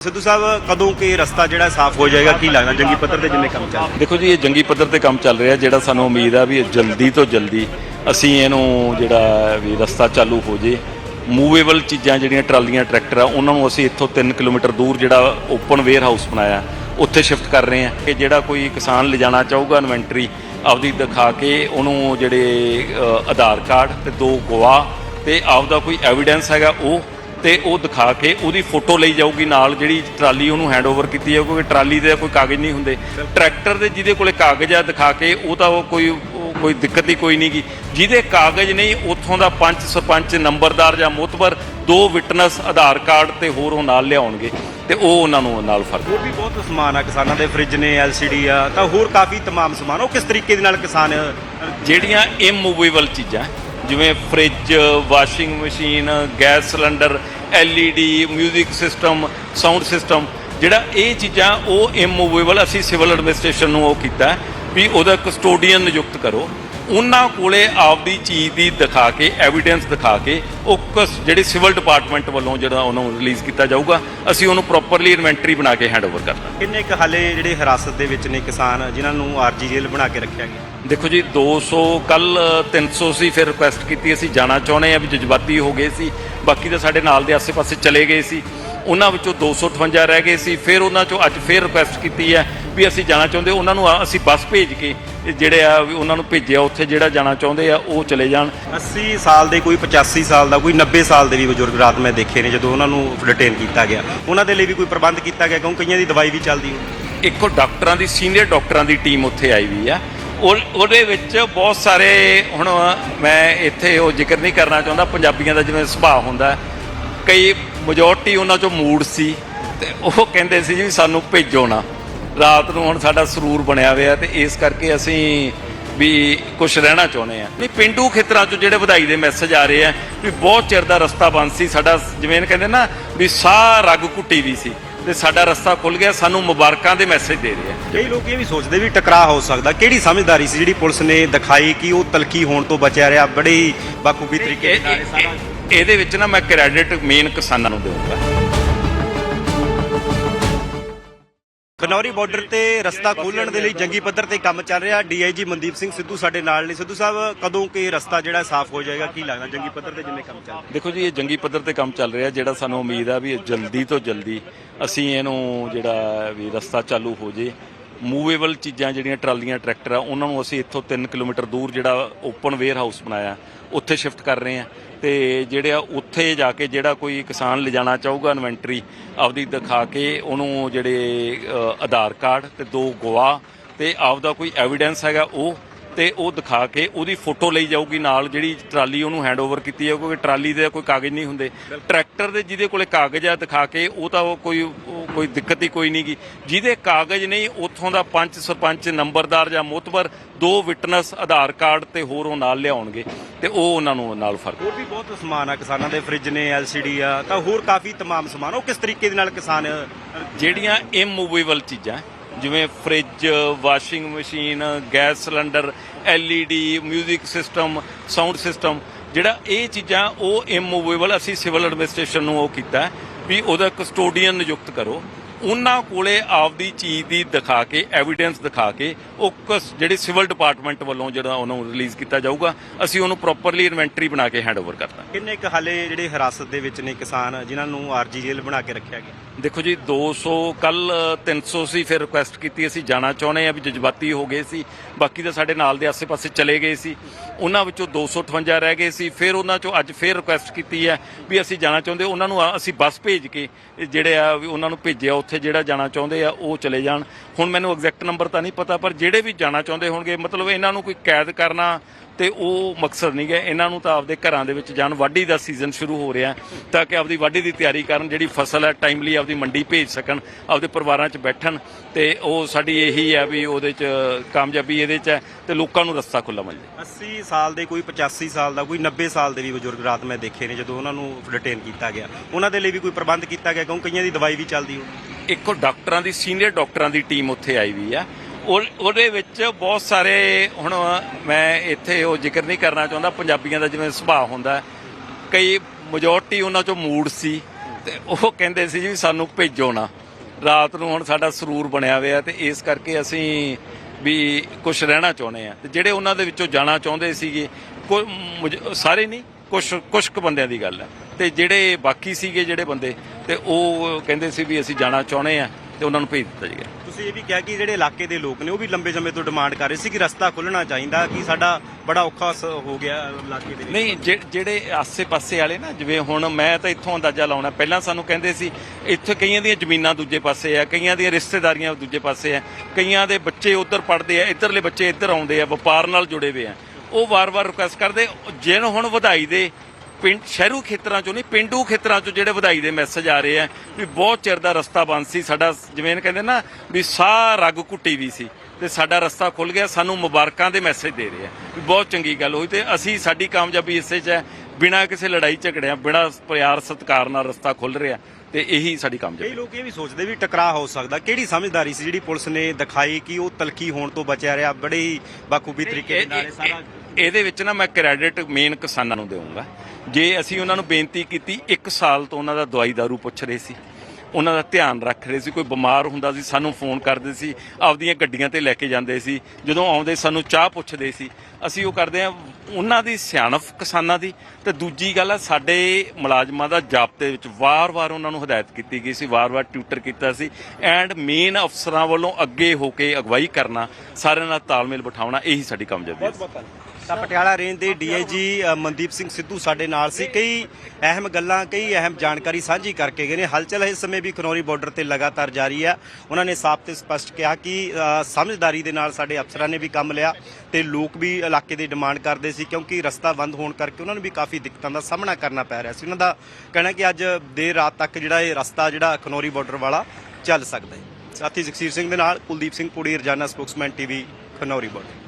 ਸਿੱਧੂ ਸਾਹਿਬ, ਕਦੋਂ ਕਿ ਰਸਤਾ ਜਿਹੜਾ ਸਾਫ਼ ਹੋ ਜਾਏਗਾ? ਕੀ ਲੱਗਦਾ? ਜੰਗੀ ਪੱਧਰ ਤੇ ਜਿੰਨੇ ਕੰਮ ਚੱਲ ਦੇਖੋ ਜੀ, ਇਹ ਜੰਗੀ ਪੱਧਰ ਤੇ ਕੰਮ ਚੱਲ ਰਿਹਾ, ਜਿਹੜਾ ਸਾਨੂੰ ਉਮੀਦ ਆ ਵੀ ਇਹ ਜਲਦੀ ਤੋਂ ਜਲਦੀ ਅਸੀਂ ਇਹਨੂੰ ਜਿਹੜਾ ਵੀ ਰਸਤਾ ਚਾਲੂ ਹੋ ਜੇ। ਮੂਵੇਬਲ ਚੀਜ਼ਾਂ ਜਿਹੜੀਆਂ ਟਰਾਲੀਆਂ, ਟਰੈਕਟਰ ਆ, ਉਹਨਾਂ ਨੂੰ ਅਸੀਂ ਇੱਥੋਂ 3 ਕਿਲੋਮੀਟਰ ਦੂਰ ਜਿਹੜਾ ਓਪਨ ਵੇਅਰ ਹਾਊਸ ਬਣਾਇਆ, ਉੱਥੇ ਸ਼ਿਫਟ ਕਰ ਰਹੇ ਹਾਂ। ਕਿ ਜਿਹੜਾ ਕੋਈ ਕਿਸਾਨ ਲਿਜਾਣਾ ਚਾਹੂਗਾ, ਇਨਵੈਂਟਰੀ ਆਪਦੀ ਦਿਖਾ ਕੇ ਉਹਨੂੰ ਜਿਹੜੇ ਆਧਾਰ ਕਾਰਡ ਤੇ ਦੋ ਗਵਾਹ ਤੇ ਆਪਦਾ ਕੋਈ ਐਵੀਡੈਂਸ ਹੈਗਾ, ਉਹ ਤੇ ਉਹ ਦਿਖਾ ਕੇ ਉਹਦੀ ਫੋਟੋ ਲਈ ਜਾਊਗੀ ਨਾਲ ਜਿਹੜੀ ਟਰਾਲੀ ਉਹਨੂੰ ਹੈਂਡਓਵਰ ਕੀਤੀ ਜਾਊਗੀ ਕਿਉਂਕਿ ਟਰਾਲੀ ਦੇ ਕੋਈ ਕਾਗਜ਼ ਨਹੀਂ ਹੁੰਦੇ। ਟਰੈਕਟਰ ਦੇ ਜਿਹਦੇ ਕੋਲੇ ਕਾਗਜ਼ ਆ ਦਿਖਾ ਕੇ ਉਹ ਤਾਂ ਉਹ ਕੋਈ ਕੋਈ ਦਿੱਕਤ ਹੀ ਕੋਈ ਨਹੀਂਗੀ ਜਿਹਦੇ ਕਾਗਜ਼ ਨਹੀਂ ਉੱਥੋਂ ਦਾ ਪੰਚ ਸਰਪੰਚ ਨੰਬਰਦਾਰ ਜਾਂ ਮੋਤਬਰ ਦੋ ਵਿਟਨੈਸ ਆਧਾਰ ਕਾਰਡ ਤੇ ਹੋਰ ਉਹ ਨਾਲ ਲਿਆਉਣਗੇ ਤੇ ਉਹ ਉਹਨਾਂ ਨੂੰ ਨਾਲ ਫੜ ਹੋਰ ਵੀ ਬਹੁਤ ਸਮਾਨ ਆ ਕਿਸਾਨਾਂ ਦੇ ਫ੍ਰਿਜ ਨੇ ਐਲਸੀਡੀ ਆ ਤਾਂ ਹੋਰ ਕਾਫੀ ਤਮਾਮ ਸਮਾਨ। ਉਹ ਕਿਸ ਤਰੀਕੇ ਦੇ ਨਾਲ ਕਿਸਾਨ ਜਿਹੜੀਆਂ ਇਮੂਵੇਬਲ ਚੀਜ਼ਾਂ ਜਿਵੇਂ fridge, washing machine, gas cylinder LED 뮤직 system, sound system, ਜਿਹੜਾ ਇਹ ਚੀਜ਼ਾਂ ਉਹ ਇਮੂਵੇਬਲ ਅਸੀਂ ਸਿਵਲ ਐਡਮਿਨਿਸਟ੍ਰੇਸ਼ਨ ਨੂੰ ਉਹ ਕੀਤਾ ਵੀ ਉਹਦਾ ਕਸਟੋਡੀਅਨ ਨਿਯੁਕਤ ਕਰੋ। ਉਹਨਾਂ ਕੋਲੇ ਆਪਦੀ ਚੀਜ਼ ਦੀ ਦਿਖਾ ਕੇ ਐਵੀਡੈਂਸ ਦਿਖਾ ਕੇ ਉਹ ਜਿਹੜੀ ਸਿਵਲ ਡਿਪਾਰਟਮੈਂਟ ਵੱਲੋਂ ਜਿਹੜਾ ਉਹਨੂੰ ਰਿਲੀਜ਼ ਕੀਤਾ ਜਾਊਗਾ ਅਸੀਂ ਉਹਨੂੰ ਪ੍ਰੋਪਰਲੀ ਇਨਵੈਂਟਰੀ ਬਣਾ ਕੇ ਹੈਂਡਓਵਰ ਕਰਨਾ। ਕਿੰਨੇ ਕੁ ਹਾਲੇ ਜਿਹੜੇ ਹਿਰਾਸਤ ਦੇ ਵਿੱਚ ਨੇ ਕਿਸਾਨ ਜਿਨ੍ਹਾਂ ਨੂੰ ਆਰਜੀ ਜੇਲ੍ਹ ਬਣਾ ਕੇ ਰੱਖਿਆ ਗਿਆ? ਦੇਖੋ ਜੀ 200 ਕੱਲ 300 ਸੀ ਫਿਰ ਰਿਕੁਐਸਟ ਕੀਤੀ ਅਸੀਂ ਜਾਣਾ ਚਾਹੁੰਦੇ ਆ ਵੀ ਜਜ਼ਬਾਤੀ ਹੋ ਗਏ ਸੀ ਬਾਕੀ ਤਾਂ ਸਾਡੇ ਨਾਲ ਦੇ ਆਸੇ-ਪਾਸੇ ਚਲੇ ਗਏ ਸੀ। ਉਹਨਾਂ ਵਿੱਚੋਂ 258 ਰਹਿ ਗਏ ਸੀ ਫਿਰ ਉਹਨਾਂ ਚੋਂ ਅੱਜ ਫਿਰ ਰਿਕੁਐਸਟ ਕੀਤੀ ਹੈ ਵੀ ਅਸੀਂ ਜਾਣਾ ਚਾਹੁੰਦੇ ਉਹਨਾਂ ਨੂੰ ਅਸੀਂ ਬੱਸ ਭੇਜ ਕੇ ਜਿਹੜੇ ਆ ਵੀ ਉਹਨਾਂ ਨੂੰ ਭੇਜਿਆ ਉੱਥੇ ਜਿਹੜਾ ਜਾਣਾ ਚਾਹੁੰਦੇ ਆ ਉਹ ਚਲੇ ਜਾਣ। 80 ਸਾਲ ਦੇ ਕੋਈ 85 ਸਾਲ ਦਾ ਕੋਈ 90 ਸਾਲ ਦੇ ਵੀ ਬਜ਼ੁਰਗ ਰਾਤ ਮੈਂ ਦੇਖੇ ਨੇ ਜਦੋਂ ਉਹਨਾਂ ਨੂੰ ਡਿਟੇਨ ਕੀਤਾ ਗਿਆ। ਉਹਨਾਂ ਦੇ ਲਈ ਵੀ ਕੋਈ ਪ੍ਰਬੰਧ ਕੀਤਾ ਗਿਆ ਕਿਉਂਕਿ ਕਈਆਂ ਦੀ ਦਵਾਈ ਵੀ ਚੱਲਦੀ ਹੋਊ। ਇੱਕੋ ਡਾਕਟਰਾਂ ਦੀ ਸੀਨੀਅਰ ਡਾਕਟਰਾਂ ਦੀ ਟੀਮ ਉੱਥੇ ਆਈ ਵੀ ਆ। ਉਹ- ਉਹਦੇ ਵਿੱਚ ਬਹੁਤ ਸਾਰੇ ਹੁਣ ਮੈਂ ਇੱਥੇ ਉਹ ਜ਼ਿਕਰ ਨਹੀਂ ਕਰਨਾ ਚਾਹੁੰਦਾ ਪੰਜਾਬੀਆਂ ਦਾ ਜਿਵੇਂ ਸੁਭਾਅ ਹੁੰਦਾ। ਕਈ ਮੈਜੋਰਟੀ ਉਹਨਾਂ ਚੋਂ ਮੂਡ ਸੀ ਤੇ ਉਹ ਕਹਿੰਦੇ ਸੀ ਜੀ ਸਾਨੂੰ ਭੇਜੋ ਨਾ। ਰਾਤ ਨੂੰ ਹੁਣ ਸਾਡਾ ਸਰੂਰ ਬਣਿਆ ਹੋਇਆ ਤੇ ਇਸ ਕਰਕੇ ਅਸੀਂ ਵੀ ਕੁਝ ਰਹਿਣਾ ਚਾਹੁੰਦੇ ਆ ਨਹੀਂ ਪਿੰਡੂ ਖੇਤਰਾਂ ਚੋਂ ਜਿਹੜੇ ਵਧਾਈ ਦੇ ਮੈਸੇਜ ਆ ਰਹੇ ਆ ਵੀ ਬਹੁਤ ਚਿਰ ਦਾ ਰਸਤਾ ਬੰਦ ਸੀ ਸਾਡਾ ਜਿਵੇਂ ਕਹਿੰਦੇ ਨਾ ਵੀ ਸਾਹ ਰਗ ਘੁੱਟੀ ਵੀ ਸੀ ਤੇ ਸਾਡਾ ਰਸਤਾ ਖੁੱਲ ਗਿਆ ਸਾਨੂੰ ਮੁਬਾਰਕਾਂ ਦੇ ਮੈਸੇਜ ਦੇ ਰਹੇ ਆ। ਕਈ ਲੋਕ ਇਹ ਵੀ ਸੋਚਦੇ ਵੀ ਟਕਰਾਅ ਹੋ ਸਕਦਾ। ਕਿਹੜੀ ਸਮਝਦਾਰੀ ਸੀ ਜਿਹੜੀ ਪੁਲਿਸ ਨੇ ਦਿਖਾਈ ਕਿ ਉਹ ਤਲਕੀ ਹੋਣ ਤੋਂ ਬਚਿਆ ਰਿਹਾ ਬੜੇ ਬਾਖੂਬੀ ਤਰੀਕੇ ਨਾਲ ਸਾਰਾ ਇਹਦੇ ਵਿੱਚ ਨਾ ਮੈਂ ਕ੍ਰੈਡਿਟ ਮੇਨ ਕਿਸਾਨਾਂ ਨੂੰ ਦੇਵਾਂਗਾ। ਖਨੌਰੀ ਬਾਰਡਰ ਤੇ ਰਸਤਾ ਖੋਲਣ ਦੇ ਲਈ ਜੰਗੀ ਪੱਧਰ ਤੇ ਕੰਮ ਚੱਲ ਰਿਹਾ। ਡੀਆਈਜੀ ਮਨਦੀਪ ਸਿੰਘ ਸਿੱਧੂ ਸਾਡੇ ਨਾਲ ਨੇ। ਸਿੱਧੂ ਸਾਹਿਬ ਕਦੋਂ ਕਿ ਰਸਤਾ ਜਿਹੜਾ ਸਾਫ਼ ਹੋ ਜਾਏਗਾ? ਕੀ ਲੱਗਦਾ? ਜੰਗੀ ਪੱਧਰ ਤੇ ਜਿੰਨੇ ਕੰਮ ਚੱਲ ਰਹੇ ਦੇਖੋ ਜੀ ਇਹ ਜੰਗੀ ਪੱਧਰ ਤੇ ਕੰਮ ਚੱਲ ਰਿਹਾ। ਜਿਹੜਾ ਸਾਨੂੰ ਉਮੀਦ ਆ ਵੀ ਜਲਦੀ ਤੋਂ ਜਲਦੀ ਅਸੀਂ ਇਹਨੂੰ ਜਿਹੜਾ ਵੀ ਰਸਤਾ ਚਾਲੂ ਹੋ ਜੇ। ਮੂਵੇਬਲ ਚੀਜ਼ਾਂ ਜਿਹੜੀਆਂ ਟਰਾਲੀਆਂ ਟਰੈਕਟਰ ਆ ਉਹਨਾਂ ਨੂੰ ਅਸੀਂ ਇੱਥੋਂ 3 ਕਿਲੋਮੀਟਰ ਦੂਰ ਜਿਹੜਾ ਓਪਨ ਵੇਅਰ ਹਾਊਸ ਬਣਾਇਆ। ਉੱਥੇ ਸ਼ਿਫਟ ਕਰ ਰਹੇ ਹਾਂ ਤੇ ਜਿਹੜੇ ਆ ਉੱਥੇ ਜਾ ਕੇ ਜਿਹੜਾ ਕੋਈ ਕਿਸਾਨ ਲਿਜਾਣਾ ਚਾਹੂਗਾ ਇਨਵੈਂਟਰੀ ਆਪਦੀ ਦਿਖਾ ਕੇ ਉਹਨੂੰ ਜਿਹੜੇ ਆਧਾਰ ਕਾਰਡ ਤੇ ਦੋ ਗਵਾਹ ਤੇ ਆਪਦਾ ਕੋਈ ਐਵੀਡੈਂਸ ਹੈਗਾ ਉਹ ਤੇ ਉਹ ਦਿਖਾ ਕੇ ਉਹਦੀ ਫੋਟੋ ਲਈ ਜਾਊਗੀ ਨਾਲ ਜਿਹੜੀ ਟਰਾਲੀ ਉਹਨੂੰ ਹੈਂਡਓਵਰ ਕੀਤੀ ਹੈ ਕਿਉਂਕਿ ਟਰਾਲੀ ਦੇ ਕੋਈ ਕਾਗਜ਼ ਨਹੀਂ ਹੁੰਦੇ। ਟਰੈਕਟਰ ਦੇ ਜਿਹਦੇ ਕੋਲੇ ਕਾਗਜ਼ ਆ ਦਿਖਾ ਕੇ ਉਹ ਤਾਂ ਉਹ ਕੋਈ ਕੋਈ ਦਿੱਕਤ ਹੀ ਕੋਈ ਨਹੀਂਗੀ ਜਿਹਦੇ ਕਾਗਜ਼ ਨਹੀਂ ਉੱਥੋਂ ਦਾ ਪੰਚ ਸਰਪੰਚ ਨੰਬਰਦਾਰ ਜਾਂ ਮੋਤਬਰ ਦੋ ਵਿਟਨੈਸ ਆਧਾਰ ਕਾਰਡ ਤੇ ਹੋਰ ਉਹ ਨਾਲ ਲਿਆਉਣਗੇ ਤੇ ਉਹ ਉਹਨਾਂ ਨੂੰ ਨਾਲ ਫੜ ਹੋਰ ਵੀ ਬਹੁਤ ਸਮਾਨ ਆ ਕਿਸਾਨਾਂ ਦੇ ਫ੍ਰਿਜ ਨੇ ਐਲਸੀਡੀ ਆ ਤਾਂ ਹੋਰ ਕਾਫੀ ਤਮਾਮ ਸਮਾਨ ਉਹ ਕਿਸ ਤਰੀਕੇ ਦੇ ਨਾਲ ਕਿਸਾਨ ਜਿਹੜੀਆਂ ਇਮੂਵੇਬਲ ਚੀਜ਼ਾਂ ਜਿਵੇਂ fridge washing machine gas cylinder LED 뮤직 system sound system ਜਿਹੜਾ ਇਹ ਚੀਜ਼ਾਂ ਉਹ ਇਮੂਵੇਬਲ ਅਸੀਂ ਸਿਵਲ ਐਡਮਿਨਿਸਟ੍ਰੇਸ਼ਨ ਨੂੰ ਉਹ ਕੀਤਾ। ਵੀ ਉਹਦਾ ਕਸਟੋਡੀਅਨ ਨਿਯੁਕਤ ਕਰੋ। ਉਹਨਾਂ ਕੋਲੇ ਆਪਦੀ ਚੀਜ਼ ਦੀ ਦਿਖਾ ਕੇ ਐਵੀਡੈਂਸ ਦਿਖਾ ਕੇ ਉਹ ਕਸ- ਜਿਹੜੀ ਸਿਵਲ ਡਿਪਾਰਟਮੈਂਟ ਵੱਲੋਂ ਜਿਹੜਾ ਉਹਨੂੰ ਰਿਲੀਜ਼ ਕੀਤਾ ਜਾਊਗਾ ਅਸੀਂ ਉਹਨੂੰ ਪ੍ਰੋਪਰਲੀ ਇਨਵੈਂਟਰੀ ਬਣਾ ਕੇ ਹੈਂਡਓਵਰ ਕਰਨਾ ਕਿੰਨੇ ਕੁ ਹਾਲੇ ਜਿਹੜੇ ਹਿਰਾਸਤ ਦੇ ਵਿੱਚ ਨੇ ਕਿਸਾਨ ਜਿਨ੍ਹਾਂ ਨੂੰ ਆਰਜੀ ਜੇਲ੍ਹ ਬਣਾ ਕੇ ਰੱਖਿਆ ਗਿਆ? ਦੇਖੋ ਜੀ 200 ਕੱਲ 300 ਸੀ ਫਿਰ ਰਿਕੁਐਸਟ ਕੀਤੀ ਅਸੀਂ ਜਾਣਾ ਚਾਹੁੰਦੇ ਆ ਵੀ ਜਜ਼ਬਾਤੀ ਹੋ ਗਏ ਸੀ ਬਾਕੀ ਤਾਂ ਸਾਡੇ ਨਾਲ ਦੇ ਆਸੇ-ਪਾਸੇ ਚਲੇ ਗਏ ਸੀ। ਉਹਨਾਂ ਵਿੱਚੋਂ 258 ਰਹਿ ਗਏ ਸੀ ਫਿਰ ਉਹਨਾਂ ਚੋਂ ਅੱਜ ਫਿਰ ਰਿਕੁਐਸਟ ਕੀਤੀ ਹੈ ਵੀ ਅਸੀਂ ਜਾਣਾ ਚਾਹੁੰਦੇ ਉਹਨਾਂ ਨੂੰ ਆ- ਅਸੀਂ ਬੱਸ ਭੇਜ ਕੇ ਇਹ ਜਿਹੜੇ ਆ ਵੀ ਉਹਨਾਂ ਨੂੰ ਭੇਜਿਆ ਉੱਥੇ। ਜਿਹੜਾ ਜਾਣਾ ਚਾਹੁੰਦੇ ਆ, ਉਹ ਚਲੇ ਜਾਣ। ਹੁਣ ਮੈਨੂੰ ਐਗਜ਼ੈਕਟ ਨੰਬਰ ਤਾਂ ਨਹੀਂ ਪਤਾ, ਪਰ ਜਿਹੜੇ ਵੀ ਜਾਣਾ ਚਾਹੁੰਦੇ ਹੋਣਗੇ, ਮਤਲਬ ਇਹਨਾਂ ਨੂੰ ਕੋਈ ਕੈਦ ਕਰਨਾ ਤੇ ਉਹ ਮਕਸਦ ਨਹੀਂ ਗਾ ਇਹਨਾਂ ਨੂੰ ਤਾਂ ਆਪਦੇ ਘਰਾਂ ਦੇ ਵਿੱਚ ਜਾਣ। ਵਾਢੀ ਦਾ ਸੀਜ਼ਨ ਸ਼ੁਰੂ ਹੋ ਰਿਹਾ ਤਾਂ ਕਿ ਆਪਦੀ ਵਾਢੀ ਦੀ ਤਿਆਰੀ ਕਰਨ ਜਿਹੜੀ ਫਸਲ ਹੈ ਟਾਈਮਲੀ ਆਪਦੀ ਮੰਡੀ ਭੇਜ ਸਕਣ ਆਪਦੇ ਪਰਿਵਾਰਾਂ 'ਚ ਬੈਠਣ ਤੇ ਉਹ ਸਾਡੀ ਇਹੀ ਹੈ ਵੀ ਉਹਦੇ 'ਚ ਕਾਮਯਾਬੀ ਇਹਦੇ 'ਚ ਹੈ ਤੇ ਲੋਕਾਂ ਨੂੰ ਰਸਤਾ ਖੁੱਲਾ ਮਿਲ ਜਾਏ 80 ਸਾਲ ਦੇ ਕੋਈ 85 ਸਾਲ ਦਾ ਕੋਈ 90 ਸਾਲ ਦੇ ਵੀ ਬਜ਼ੁਰਗ ਰਾਤ ਮੈਂ ਦੇਖੇ ਨੇ ਜਦੋਂ ਉਹਨਾਂ ਨੂੰ ਡਿਟੇਨ ਕੀਤਾ ਗਿਆ। ਉਹਨਾਂ ਦੇ ਲਈ ਵੀ ਕੋਈ ਪ੍ਰਬੰਧ ਕੀਤਾ ਗਿਆ ਕਿਉਂਕਿ ਕਈਆਂ ਦੀ ਦਵਾਈ ਵੀ ਚੱਲਦੀ ਹੋਊ। ਇੱਕੋ ਡਾਕਟਰਾਂ ਦੀ ਸੀਨੀਅਰ ਡਾਕਟਰਾਂ ਦੀ ਟੀਮ ਉੱਥੇ ਆਈ ਵੀ ਆ। ਉਹਦੇ ਵਿੱਚ ਬਹੁਤ ਸਾਰੇ ਹੁਣ ਮੈਂ ਇੱਥੇ ਉਹ ਜ਼ਿਕਰ ਨਹੀਂ ਕਰਨਾ ਚਾਹੁੰਦਾ, ਪੰਜਾਬੀਆਂ ਦਾ ਜਿਵੇਂ ਸੁਭਾਅ ਹੁੰਦਾ ਕਈ ਮੈਜੋਰਟੀ ਉਹਨਾਂ ਚੋਂ ਮੂਡ ਸੀ ਤੇ ਉਹ ਕਹਿੰਦੇ ਸੀ ਜੀ ਸਾਨੂੰ ਭੇਜੋ ਨਾ। ਰਾਤ ਨੂੰ ਹੁਣ ਸਾਡਾ ਸਰੂਰ ਬਣਿਆ ਹੋਇਆ ਤੇ ਇਸ ਕਰਕੇ ਅਸੀਂ ਵੀ ਕੁਝ ਰਹਿਣਾ ਚਾਹੁੰਦੇ ਆ ਤੇ ਜਿਹੜੇ ਉਹਨਾਂ ਦੇ ਵਿੱਚੋਂ ਜਾਣਾ ਚਾਹੁੰਦੇ ਸੀਗੇ ਕੋਈ ਸਾਰੇ ਨਹੀਂ ਕੁਝ ਕੁਝ ਕੁ ਬੰਦਿਆਂ ਦੀ ਗੱਲ ਹੈ। ਤੇ ਜਿਹੜੇ ਬਾਕੀ ਸੀਗੇ ਜਿਹੜੇ ਬੰਦੇ, ਤੇ ਉਹ ਕਹਿੰਦੇ ਸੀ ਵੀ ਅਸੀਂ ਜਾਣਾ ਚਾਹੁੰਦੇ ਆ ਤੇ ਉਹਨਾਂ ਨੂੰ ਭੇਜ ਦਿੱਤਾ ਜੀ। ਤੁਸੀਂ ਇਹ ਵੀ ਕਿਹਾ ਕਿ ਜਿਹੜੇ ਇਲਾਕੇ ਦੇ ਲੋਕ ਨੇ ਉਹ ਵੀ ਲੰਬੇ ਸਮੇਂ ਤੋਂ ਡਿਮਾਂਡ ਕਰ ਰਹੇ ਸੀ ਕਿ ਰਸਤਾ ਖੁੱਲਣਾ ਚਾਹੀਦਾ ਕਿ ਸਾਡਾ ਬੜਾ ਔਖਾ ਹੋ ਗਿਆ ਇਲਾਕੇ ਦੇ ਨਹੀਂ ਜਿਹੜੇ ਆਸੇ-ਪਾਸੇ ਵਾਲੇ ਨਾ ਜਿਵੇਂ ਹੁਣ ਮੈਂ ਤਾਂ ਇੱਥੋਂ ਅੰਦਾਜ਼ਾ ਲਾਉਣਾ ਪਹਿਲਾਂ ਸਾਨੂੰ ਕਹਿੰਦੇ ਸੀ ਇੱਥੇ ਕਈਆਂ ਦੀਆਂ ਜ਼ਮੀਨਾਂ ਦੂਜੇ ਪਾਸੇ ਆ ਕਈਆਂ ਦੀਆਂ ਰਿਸ਼ਤੇਦਾਰੀਆਂ ਦੂਜੇ ਪਾਸੇ ਆ ਕਈਆਂ ਦੇ ਬੱਚੇ ਉੱਧਰ ਪੜਦੇ ਆ ਇੱਧਰਲੇ ਬੱਚੇ ਇੱਧਰ ਆਉਂਦੇ ਆ ਵਪਾਰ ਨਾਲ ਜੁੜੇ ਹੋਏ ਆ। ਉਹ ਵਾਰ-ਵਾਰ ਰਿਕੁਐਸਟ ਕਰਦੇ ਜਿਨ ਹੁਣ ਵਧਾਈ ਦੇ ਪਿੰਡ ਸ਼ਹਿਰੂ ਖੇਤਰਾਂ ਚੋਂ ਨਹੀਂ ਪਿੰਡੂ ਖੇਤਰਾਂ ਚੋਂ ਜਿਹੜੇ ਵਧਾਈ ਦੇ ਮੈਸੇਜ ਆ ਰਹੇ ਆ ਵੀ ਬਹੁਤ ਚਿਰ ਦਾ ਰਸਤਾ ਬੰਦ ਸੀ। ਸਾਡਾ ਜਿਵੇਂ ਕਹਿੰਦੇ ਨਾ ਵੀ ਸਾਹ ਰੱਗ ਘੁੱਟੀ ਵੀ ਸੀ ਤੇ ਸਾਡਾ ਰਸਤਾ ਖੁੱਲ ਗਿਆ ਸਾਨੂੰ ਮੁਬਾਰਕਾਂ ਦੇ ਮੈਸੇਜ ਦੇ ਰਹੇ ਆ। ਵੀ ਬਹੁਤ ਚੰਗੀ ਗੱਲ ਹੋਈ ਤੇ ਅਸੀਂ ਸਾਡੀ ਕਾਮਯਾਬੀ ਇਸੇ 'ਚ ਹੈ। ਬਿਨਾਂ ਕਿਸੇ ਲੜਾਈ ਝਗੜਿਆਂ ਬਿਨਾਂ ਪਿਆਰ ਸਤਿਕਾਰ ਨਾਲ ਰਸਤਾ ਖੁੱਲ ਰਿਹਾ ਤੇ ਇਹੀ ਸਾਡੀ ਕਈ ਕਾਮਯਾਬੀ ਲੋਕ ਇਹ ਵੀ ਸੋਚਦੇ ਵੀ ਟਕਰਾਅ ਹੋ ਸਕਦਾ। ਕਿਹੜੀ ਸਮਝਦਾਰੀ ਸੀ ਜਿਹੜੀ ਪੁਲਿਸ ਨੇ ਦਿਖਾਈ ਕਿ ਉਹ ਤਲਖੀ ਹੋਣ ਤੋਂ ਬਚਿਆ ਰਿਹਾ? ਬੜੇ ਹੀ ਬਾਖੂਬੀ ਤਰੀਕੇ ਨਾਲ ਸਾਰਾ ਇਹਦੇ ਵਿੱਚ ਨਾ ਮੈਂ ਕ੍ਰੈਡਿਟ ਮੇਨ ਕਿਸਾਨਾਂ ਨੂੰ ਦੇਵਾਂਗਾ। ਜੇ ਅਸੀਂ ਉਹਨਾਂ ਨੂੰ ਬੇਨਤੀ ਕੀਤੀ 1 ਸਾਲ ਤੋਂ ਉਹਨਾਂ ਦਾ ਦਵਾਈ ਦਾਰੂ ਪੁੱਛ ਰਹੇ ਸੀ। ਉਹਨਾਂ ਦਾ ਧਿਆਨ ਰੱਖ ਰਹੇ ਸੀ, ਕੋਈ ਬਿਮਾਰ ਹੁੰਦਾ ਸੀ, ਸਾਨੂੰ ਫੋਨ ਕਰਦੇ ਸੀ, ਆਪਦੀਆਂ ਗੱਡੀਆਂ ਤੇ ਲੈ ਕੇ ਜਾਂਦੇ ਸੀ, ਜਦੋਂ ਆਉਂਦੇ ਸਾਨੂੰ ਚਾਹ ਪੁੱਛਦੇ ਸੀ। ਅਸੀਂ ਉਹ ਕਰਦੇ ਆ ਉਹਨਾਂ ਦੀ ਸਿਆਣਫ ਕਿਸਾਨਾਂ ਦੀ। ਤੇ ਦੂਜੀ ਗੱਲ ਆ, ਸਾਡੇ ਮੁਲਾਜ਼ਮਾਂ ਦਾ ਜਾਬਤੇ ਵਿੱਚ ਵਾਰ-ਵਾਰ ਉਹਨਾਂ ਨੂੰ ਹਦਾਇਤ ਕੀਤੀ ਗਈ ਸੀ, ਵਾਰ-ਵਾਰ ਟਿਊਟਰ ਕੀਤਾ ਸੀ। ਐਂਡ ਮੇਨ ਅਫਸਰਾਂ ਵੱਲੋਂ ਅੱਗੇ ਹੋ ਕੇ ਅਗਵਾਈ ਕਰਨਾ, ਸਾਰਿਆਂ ਨਾਲ ਤਾਲਮੇਲ ਬਿਠਾਉਣਾ, ਇਹੀ ਸਾਡੀ ਕਾਮਯਾਬੀ ਹੈ। ਤਾਂ ਪਟਿਆਲਾ ਰੇਂਜ ਦੇ ਡੀਆਈਜੀ ਮਨਦੀਪ ਸਿੰਘ ਸਿੱਧੂ ਸਾਡੇ ਨਾਲ ਸੀ। ਕਈ ਅਹਿਮ ਗੱਲਾਂ, ਕਈ ਅਹਿਮ ਜਾਣਕਾਰੀ ਸਾਂਝੀ ਕਰਕੇ ਗਏ ਨੇ। ਹਲਚਲ ਇਸ ਸਮੇਂ ਵੀ ਖਨੌਰੀ ਬਾਰਡਰ ਤੇ ਲਗਾਤਾਰ ਜਾਰੀ ਹੈ ਉਹਨਾਂ ਨੇ ਸਾਫ਼ ਤੇ ਸਪਸ਼ਟ ਕਿਹਾ ਕਿ ਸਮਝਦਾਰੀ ਦੇ ਨਾਲ ਸਾਡੇ ਅਫਸਰਾਂ ਨੇ ਵੀ ਕੰਮ ਲਿਆ ਤੇ ਲੋਕ ਵੀ ਇਲਾਕੇ ਦੀ ਡਿਮਾਂਡ ਕਰਦੇ ਸੀ ਕਿਉਂਕਿ ਰਸਤਾ ਬੰਦ ਹੋਣ ਕਰਕੇ ਉਹਨਾਂ ਨੂੰ ਵੀ ਕਾਫੀ ਦਿੱਕਤਾਂ ਦਾ ਸਾਹਮਣਾ ਕਰਨਾ ਪੈ ਰਿਹਾ ਸੀ। ਉਹਨਾਂ ਦਾ ਕਹਿਣਾ ਕਿ ਅੱਜ ਦੇਰ ਰਾਤ ਤੱਕ ਜਿਹੜਾ ਇਹ ਰਸਤਾ, ਜਿਹੜਾ ਖਨੌਰੀ ਬਾਰਡਰ ਵਾਲਾ ਚੱਲ ਸਕਦਾ ਹੈ। ਸਾਥੀ ਜਗਸੀਰ ਸਿੰਘ ਦੇ ਨਾਲ Kuldeep Singh Puri, Rozana spokesman TV Khanauri border